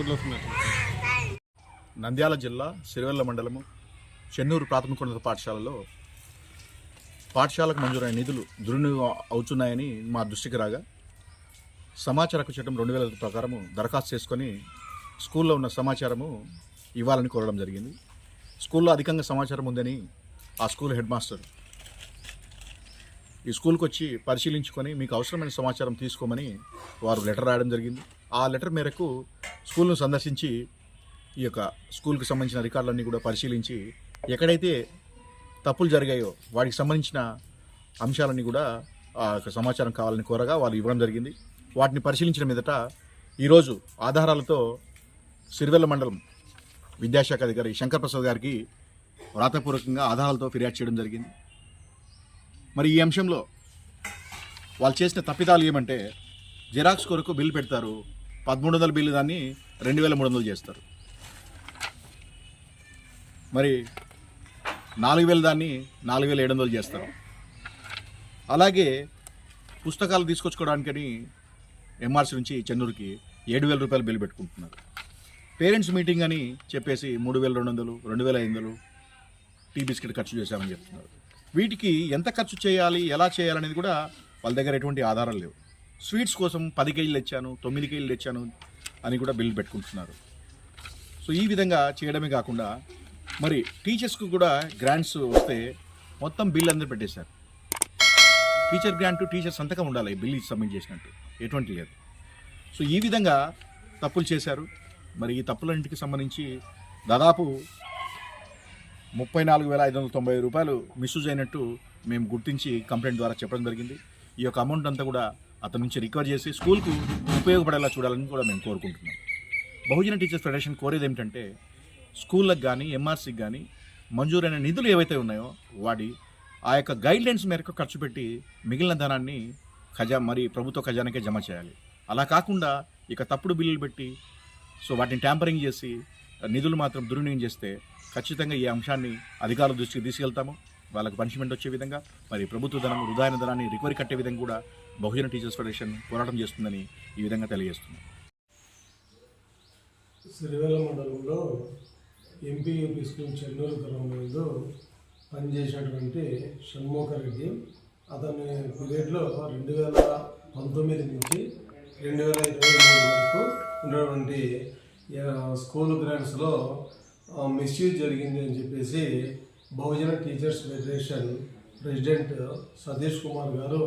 ఊర్లో నంద్యాల జిల్లా సిరివెల్ల మండలము చెన్నూరు ప్రాథమికోన్నత పాఠశాలలో పాఠశాలకు మంజూరైన నిధులు దుర్వినియోగం అవుతున్నాయని మా దృష్టికి రాగా సమాచార హక్కు చట్టం రెండు వేల ప్రకారము దరఖాస్తు చేసుకొని స్కూల్లో ఉన్న సమాచారము ఇవ్వాలని కోరడం జరిగింది. స్కూల్లో అధికంగా సమాచారం ఉందని ఆ స్కూల్ హెడ్ మాస్టర్ ఈ స్కూల్కి వచ్చి పరిశీలించుకొని మీకు అవసరమైన సమాచారం తీసుకోమని వారు లెటర్ రాయడం జరిగింది. ఆ లెటర్ మేరకు స్కూల్ను సందర్శించి ఈ యొక్క స్కూల్కి సంబంధించిన రికార్డులన్నీ కూడా పరిశీలించి ఎక్కడైతే తప్పులు జరిగాయో వాటికి సంబంధించిన అంశాలన్నీ కూడా ఆ యొక్క సమాచారం కావాలని కోరగా వాళ్ళు ఇవ్వడం జరిగింది. వాటిని పరిశీలించిన మీదట ఈరోజు ఆధారాలతో సిరివెల్ల మండలం విద్యాశాఖ అధికారి శంకర్ ప్రసాద్ గారికి వ్రాతపూర్వకంగా ఆధారాలతో ఫిర్యాదు చేయడం జరిగింది. మరి ఈ అంశంలో వాళ్ళు చేసిన తప్పిదాలు ఏమంటే జిరాక్స్ కొరకు బిల్ పెడతారు పదమూడు వందల బిల్లు దాన్ని రెండు వేల మూడు వందలు చేస్తారు. మరి నాలుగు వేల దాన్ని నాలుగు వేల ఏడు వందలు చేస్తారు. అలాగే పుస్తకాలు తీసుకొచ్చుకోవడానికని ఎంఆర్సీ నుంచి చెన్నూరుకి ఏడు వేల రూపాయలు బిల్లు పెట్టుకుంటున్నారు. పేరెంట్స్ మీటింగ్ అని చెప్పేసి మూడు వేల రెండు వందలు రెండు వేల ఐదు వందలు టీ బిస్కెట్ ఖర్చు చేశామని చెప్తున్నారు. వీటికి ఎంత ఖర్చు చేయాలి ఎలా చేయాలనేది కూడా వాళ్ళ దగ్గర ఎటువంటి ఆధారాలు లేవు. స్వీట్స్ కోసం పది కేజీలు తెచ్చాను తొమ్మిది కేజీలు తెచ్చాను అని కూడా బిల్లు పెట్టుకుంటున్నారు. సో ఈ విధంగా చేయడమే కాకుండా మరి టీచర్స్కు కూడా గ్రాంట్స్ వస్తే మొత్తం బిల్ అందరూ పెట్టేశారు. టీచర్ గ్రాంట్ టీచర్ సంతకం ఉండాలి ఈ బిల్ సబ్మిట్ చేసినట్టు. ఎటువంటి లేదు. సో ఈ విధంగా తప్పులు చేశారు. మరి ఈ తప్పులన్నింటికి సంబంధించి దాదాపు ముప్పై నాలుగు వేల ఐదు వందల తొంభై రూపాయలు మిస్యూజ్ అయినట్టు మేము గుర్తించి కంప్లైంట్ ద్వారా చెప్పడం జరిగింది. ఈ యొక్క అమౌంట్ అంతా కూడా అతని నుంచి రికవర్ చేసి స్కూల్కు ఉపయోగపడేలా చూడాలని కూడా మేము కోరుకుంటున్నాం. బహుజన టీచర్స్ ఫెడరేషన్ కోరేది ఏమిటంటే స్కూళ్ళకి కానీ ఎంఆర్సీకి కానీ మంజూరైన నిధులు ఏవైతే ఉన్నాయో వాటి ఆ యొక్క గైడ్లైన్స్ మేరకు ఖర్చు పెట్టి మిగిలిన ధనాన్ని ఖజా మరి ప్రభుత్వ ఖజానాకే జమ చేయాలి. అలా కాకుండా ఇక తప్పుడు బిల్లులు పెట్టి సో వాటిని ట్యాంపరింగ్ చేసి నిధులు మాత్రం దుర్వినియోగం చేస్తే ఖచ్చితంగా ఈ అంశాన్ని అధికారుల దృష్టికి తీసుకెళ్తాము. వాళ్ళకి పనిష్మెంట్ వచ్చే విధంగా మరి ప్రభుత్వ ధనం వృధాయన ధనాన్ని రికవరీ కట్టే విధంగా కూడా బహుజన టీచర్స్ ఫెడరేషన్ పోరాటం చేస్తుందని ఈ విధంగా తెలియజేస్తుంది. సిరివేల మండలంలో ఎంపీయూపీ స్కూల్ చెన్నూరు గ్రామంలో పనిచేసినటువంటి షణ్ముఖరెడ్డి అతని పీరియడ్లో రెండు వేల పంతొమ్మిది నుంచి రెండు వేల ఇరవై మూడు వరకు ఉన్నటువంటి స్కూల్ గ్రాంట్స్లో మిస్యూజ్ జరిగింది అని చెప్పేసి Bahujan teachers federation president Satish Kumar garu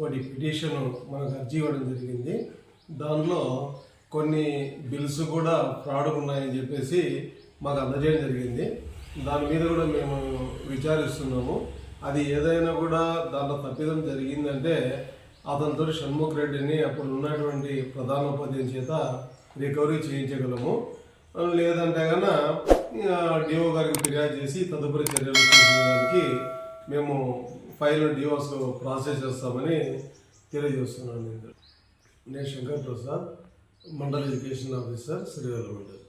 వాటి పిటిషన్ మనకు అర్జీ ఇవ్వడం జరిగింది. దానిలో కొన్ని బిల్స్ కూడా ఫ్రాడ్ ఉన్నాయని చెప్పేసి మాకు అందజేయడం జరిగింది. దాని మీద కూడా మేము విచారిస్తున్నాము. అది ఏదైనా కూడా దాంట్లో తప్పిదం జరిగిందంటే అతనితో షణ్ముఖ్ రెడ్డిని అప్పుడు ఉన్నటువంటి ప్రధాన ఉపాధ్యాయుని చేత రికవరీ చేయించగలము. లేదంటే కనుక డిఓ గారికి ఫిర్యాదు చేసి తదుపరి చర్యలు తీసుకోవడానికి మేము ఫైల్ డివోర్స్ ప్రాసెస్ చేస్తామని తెలియజేస్తున్నాను నేను శంకర్ ప్రసాద్ మండల్ ఎడ్యుకేషన్ ఆఫీసర్ శ్రీవెల్ల మండల్